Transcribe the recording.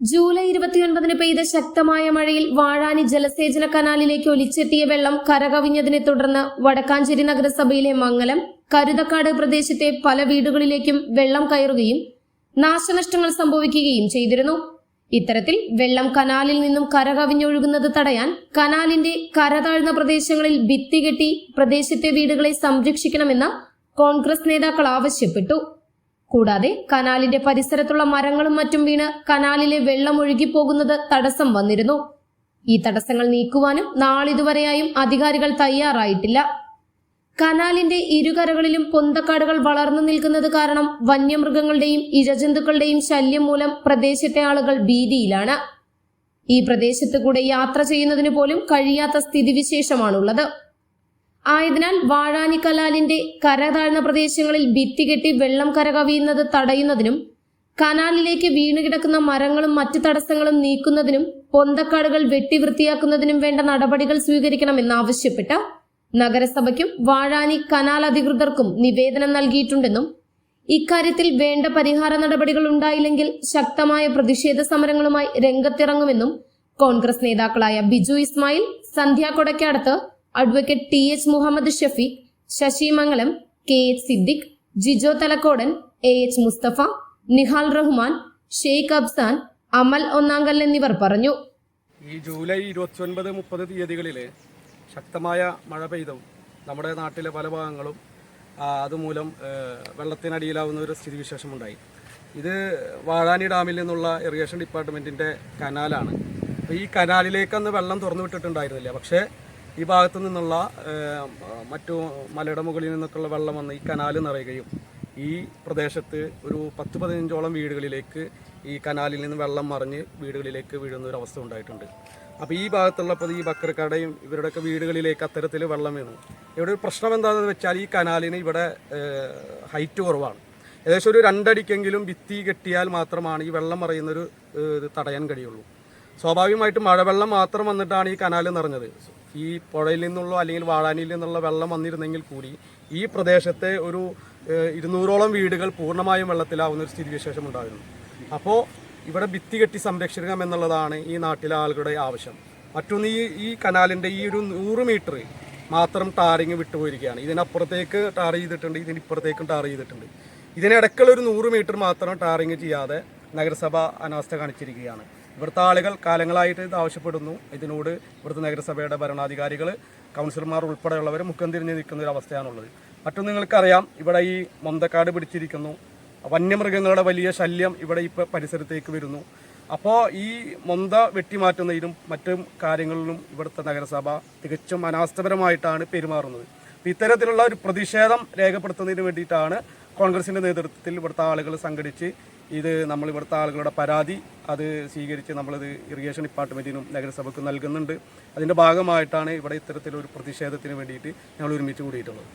July ഇരുപത്തിയൊൻപതിന് പെയ്ത ശക്തമായ മഴയിൽ വാഴാനി ജലസേചന കനാലിലേക്ക് ഒലിച്ചെത്തിയ വെള്ളം കരകവിഞ്ഞതിനെ തുടർന്ന് വടക്കാഞ്ചേരി നഗരസഭയിലെ മംഗലം കരുതക്കാട് പ്രദേശത്തെ പല വീടുകളിലേക്കും വെള്ളം കയറുകയും നാശനഷ്ടങ്ങൾ സംഭവിക്കുകയും ചെയ്തിരുന്നു. ഇത്തരത്തിൽ വെള്ളം കനാലിൽ നിന്നും കരകവിഞ്ഞൊഴുകുന്നത് തടയാൻ കനാലിന്റെ കരതാഴ്ന്ന പ്രദേശങ്ങളിൽ ഭിത്തി കെട്ടി പ്രദേശത്തെ വീടുകളെ സംരക്ഷിക്കണമെന്ന് കോൺഗ്രസ് നേതാക്കൾ ആവശ്യപ്പെട്ടു. കൂടാതെ കനാലിന്റെ പരിസരത്തുള്ള മരങ്ങളും മറ്റും വീണ് കനാലിലെ വെള്ളം ഒഴുകിപ്പോകുന്നത് തടസ്സം വന്നിരുന്നു. ഈ തടസ്സങ്ങൾ നീക്കുവാനും നാളിതുവരെയായും അധികാരികൾ തയ്യാറായിട്ടില്ല. കനാലിന്റെ ഇരുകരകളിലും പൊന്തക്കാടുകൾ വളർന്നു നിൽക്കുന്നത് കാരണം വന്യമൃഗങ്ങളുടെയും ഇഴജന്തുക്കളുടെയും ശല്യം മൂലം പ്രദേശത്തെ ആളുകൾ ഭീതിയിലാണ്. ഈ പ്രദേശത്തു കൂടെ യാത്ര ചെയ്യുന്നതിന് പോലും കഴിയാത്ത സ്ഥിതിവിശേഷമാണുള്ളത്. ആയതിനാൽ വാഴാനി കനാലിന്റെ കരതാഴ്ന്ന പ്രദേശങ്ങളിൽ ഭിത്തി കെട്ടി വെള്ളം കരകവിയുന്നത് തടയുന്നതിനും കനാലിലേക്ക് വീണുകിടക്കുന്ന മരങ്ങളും മറ്റ് തടസ്സങ്ങളും നീക്കുന്നതിനും പൊന്തക്കാടുകൾ വെട്ടി വൃത്തിയാക്കുന്നതിനും വേണ്ട നടപടികൾ സ്വീകരിക്കണമെന്ന് ആവശ്യപ്പെട്ട് നഗരസഭയ്ക്കും വാഴാനി കനാൽ അധികൃതർക്കും നിവേദനം നൽകിയിട്ടുണ്ടെന്നും ഇക്കാര്യത്തിൽ വേണ്ട പരിഹാര നടപടികൾ ഉണ്ടായില്ലെങ്കിൽ ശക്തമായ പ്രതിഷേധ സമരങ്ങളുമായി രംഗത്തിറങ്ങുമെന്നും കോൺഗ്രസ് നേതാക്കളായ Biju Ismail Sandhya Kodakkadath advocate T H Muhammad Shafeeq Sasi Mangalam K H Siddique Jijo Thalakkodan A H Musthafa Nihal Rahman Sheikh Absan Amal Onnankal എന്നിവർ പറഞ്ഞു. ഈ ജൂലൈ ഇരുപത്തിയൊൻപത് മുപ്പത് തീയതികളിൽ ശക്തമായ മഴ പെയ്തും നമ്മുടെ നാട്ടിലെ പല ഭാഗങ്ങളും അതുമൂലം വെള്ളത്തിനടിയിലാവുന്ന ഒരു സ്ഥിതിവിശേഷമുണ്ടായി. ഇത് വാഴാനി ഡാമിൽ നിന്നുള്ള ഇറിഗേഷൻ ഡിപ്പാർട്ട്മെന്റിന്റെ കനാലാണ്. അപ്പോൾ ഈ കനാലിലേക്ക് അന്ന് വെള്ളം തുറന്നു വിട്ടിട്ടുണ്ടായിരുന്നില്ല. പക്ഷേ ഈ ഭാഗത്തു നിന്നുള്ള മറ്റു മലയുടെ മുകളിൽ നിന്നൊക്കെയുള്ള വെള്ളം വന്ന് ഈ കനാൽ നിറയുകയും ഈ പ്രദേശത്ത് ഒരു പത്ത് പതിനഞ്ചോളം വീടുകളിലേക്ക് ഈ കനാലിൽ നിന്ന് വെള്ളം മറിഞ്ഞ് വീടുകളിലേക്ക് വീഴുന്ന ഒരു അവസ്ഥ ഉണ്ടായിട്ടുണ്ട്. അപ്പോൾ ഈ ഭാഗത്തുള്ളപ്പോൾ ഈ ബക്കരക്കടയും ഇവരുടെയൊക്കെ വീടുകളിലേക്ക് അത്തരത്തിൽ വെള്ളം വീണു. ഇവിടെ ഒരു പ്രശ്നം എന്താണെന്ന് വെച്ചാൽ ഈ കനാലിന് ഇവിടെ ഹൈറ്റ് കുറവാണ്. ഏകദേശം ഒരു രണ്ടടിക്കെങ്കിലും ഭിത്തി കെട്ടിയാൽ മാത്രമാണ് ഈ വെള്ളം മറയുന്നൊരു ഇത് തടയാൻ കഴിയുള്ളൂ. സ്വാഭാവികമായിട്ടും മഴവെള്ളം മാത്രം വന്നിട്ടാണ് ഈ കനാൽ നിറഞ്ഞത്. ഈ പുഴയിൽ നിന്നുള്ള അല്ലെങ്കിൽ വാഴാനിയിൽ നിന്നുള്ള വെള്ളം വന്നിരുന്നെങ്കിൽ കൂടി ഈ പ്രദേശത്തെ ഒരു ഇരുന്നൂറോളം വീടുകൾ പൂർണമായും വെള്ളത്തിലാവുന്ന ഒരു സ്ഥിതിവിശേഷം ഉണ്ടായിരുന്നു. അപ്പോൾ ഇവിടെ ഭിത്തി കെട്ടി സംരക്ഷിക്കണം എന്നുള്ളതാണ് ഈ നാട്ടിലെ ആളുകളുടെ ആവശ്യം. മറ്റൊന്ന് ഈ ഈ കനാലിന്റെ ഈ ഒരു നൂറ് മീറ്റർ മാത്രം ടാറിങ് വിട്ടുപോയിരിക്കുകയാണ്. ഇതിനപ്പുറത്തേക്ക് ടാർ ചെയ്തിട്ടുണ്ട് ഇതിനിപ്പുറത്തേക്കും ടാർ ചെയ്തിട്ടുണ്ട്. ഇതിനിടയ്ക്കുള്ള ഒരു നൂറ് മീറ്റർ മാത്രം ടാറിങ് ചെയ്യാതെ നഗരസഭ അനാസ്ഥ കാണിച്ചിരിക്കുകയാണ്. ഇവിടുത്തെ ആളുകൾ കാലങ്ങളായിട്ട് ഇത് ആവശ്യപ്പെടുന്നു. ഇതിനോട് ഇവിടുത്തെ നഗരസഭയുടെ ഭരണാധികാരികൾ കൗൺസിലർമാർ ഉൾപ്പെടെയുള്ളവർ മുഖം തിരിഞ്ഞ് നിൽക്കുന്ന ഒരു അവസ്ഥയാണുള്ളത്. മറ്റൊന്ന് നിങ്ങൾക്കറിയാം ഇവിടെ ഈ മന്തക്കാട് പിടിച്ചിരിക്കുന്നു. വന്യമൃഗങ്ങളുടെ വലിയ ശല്യം ഇവിടെ ഇപ്പോൾ പരിസരത്തേക്ക് വരുന്നു. അപ്പോൾ ഈ മൊന്ത വെട്ടിമാറ്റുന്നതിനും മറ്റു കാര്യങ്ങളിലും ഇവിടുത്തെ നഗരസഭ തികച്ചും അനാസ്ഥപരമായിട്ടാണ് പെരുമാറുന്നത്. ഇത്തരത്തിലുള്ള ഒരു പ്രതിഷേധം രേഖപ്പെടുത്തുന്നതിന് വേണ്ടിയിട്ടാണ് കോൺഗ്രസിന്റെ നേതൃത്വത്തിൽ ഇവിടുത്തെ ആളുകൾ സംഘടിച്ച് ഇത് നമ്മൾ ഇവിടുത്തെ ആളുകളുടെ പരാതി അത് സ്വീകരിച്ച് നമ്മളിത് ഇറിഗേഷൻ ഡിപ്പാർട്ട്മെന്റിനും നഗരസഭയ്ക്കും നൽകുന്നുണ്ട്. അതിന്റെ ഭാഗമായിട്ടാണ് ഇവിടെ ഇത്തരത്തിലൊരു പ്രതിഷേധത്തിന് വേണ്ടിയിട്ട് ഞങ്ങൾ ഒരുമിച്ച് കൂടിയിട്ടുള്ളത്.